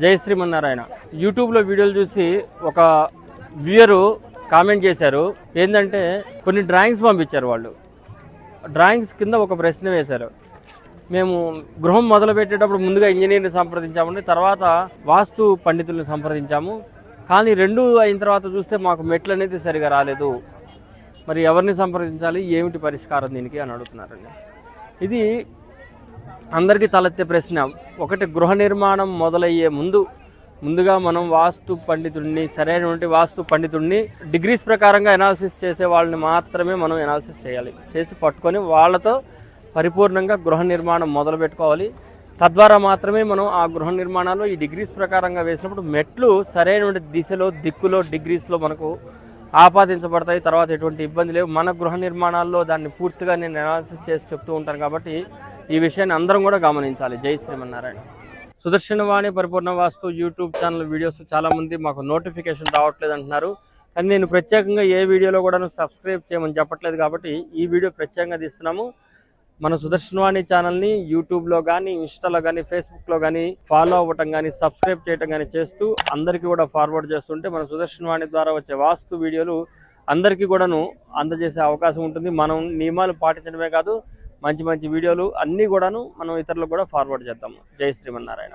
జై శ్రీమన్నారాయణ. యూట్యూబ్లో వీడియోలు చూసి ఒక వ్యూయరు కామెంట్ చేశారు. ఏంటంటే కొన్ని డ్రాయింగ్స్ పంపించారు వాళ్ళు. డ్రాయింగ్స్ కింద ఒక ప్రశ్న వేశారు. మేము గృహం మొదలు పెట్టేటప్పుడు ముందుగా ఇంజనీర్ని సంప్రదించామండి తర్వాత వాస్తు పండితుల్ని సంప్రదించాము. కానీ రెండు అయిన తర్వాత చూస్తే మాకు మెట్లు అనేది సరిగా రాలేదు. మరి ఎవరిని సంప్రదించాలి? ఏమిటి పరిష్కారం దీనికి అని అడుగుతున్నారండి. ఇది అందరికీ తలెత్తే ప్రశ్న ఒకటి గృహ నిర్మాణం మొదలయ్యే ముందు ముందుగా మనం వాస్తు పండితుడిని సరైనటువంటి వాస్తు పండితుడిని డిగ్రీస్ ప్రకారంగా ఎనాలిసిస్ చేసే వాళ్ళని మాత్రమే మనం ఎనాలిసిస్ చేయాలి. చేసి పట్టుకొని వాళ్ళతో పరిపూర్ణంగా గృహ నిర్మాణం మొదలు పెట్టుకోవాలి. తద్వారా మాత్రమే మనం ఆ గృహ నిర్మాణాలు ఈ డిగ్రీస్ ప్రకారంగా వేసినప్పుడు మెట్లు సరైనటువంటి దిశలో దిక్కులో డిగ్రీస్లో మనకు ఆపాదించబడతాయి. తర్వాత ఎటువంటి ఇబ్బంది లేవు. మన గృహ నిర్మాణాల్లో దాన్ని పూర్తిగా నేను అనాలిసిస్ చేసి చెప్తూ ఉంటాను కాబట్టి ఈ విషయాన్ని అందరం కూడా గమనించాలి. జై శ్రీమన్నారాయణ. సుదర్శనవాణి పరిపూర్ణ వాస్తు యూట్యూబ్ ఛానల్ వీడియోస్ చాలామంది మాకు నోటిఫికేషన్ రావట్లేదు అంటున్నారు. కానీ నేను ప్రత్యేకంగా ఏ వీడియోలో కూడా సబ్స్క్రైబ్ చేయమని చెప్పట్లేదు కాబట్టి ఈ వీడియో ప్రత్యేకంగా తీస్తున్నాము. మన సుదర్శనవాణి ఛానల్ని యూట్యూబ్లో కానీ ఇన్స్టాలో కానీ ఫేస్బుక్లో కానీ ఫాలో అవ్వటం కానీ సబ్స్క్రైబ్ చేయటం కానీ చేస్తూ అందరికీ కూడా ఫార్వర్డ్ చేస్తుంటే మన సుదర్శనవాణి ద్వారా వచ్చే వాస్తు వీడియోలు అందరికీ కూడాను అందజేసే అవకాశం ఉంటుంది. మనం నియమాలు పాటించడమే కాదు మంచి మంచి వీడియోలు అన్నీ కూడాను మనం ఇతరులకు కూడా ఫార్వర్డ్ చేద్దాము. జై శ్రీమన్నారాయణ.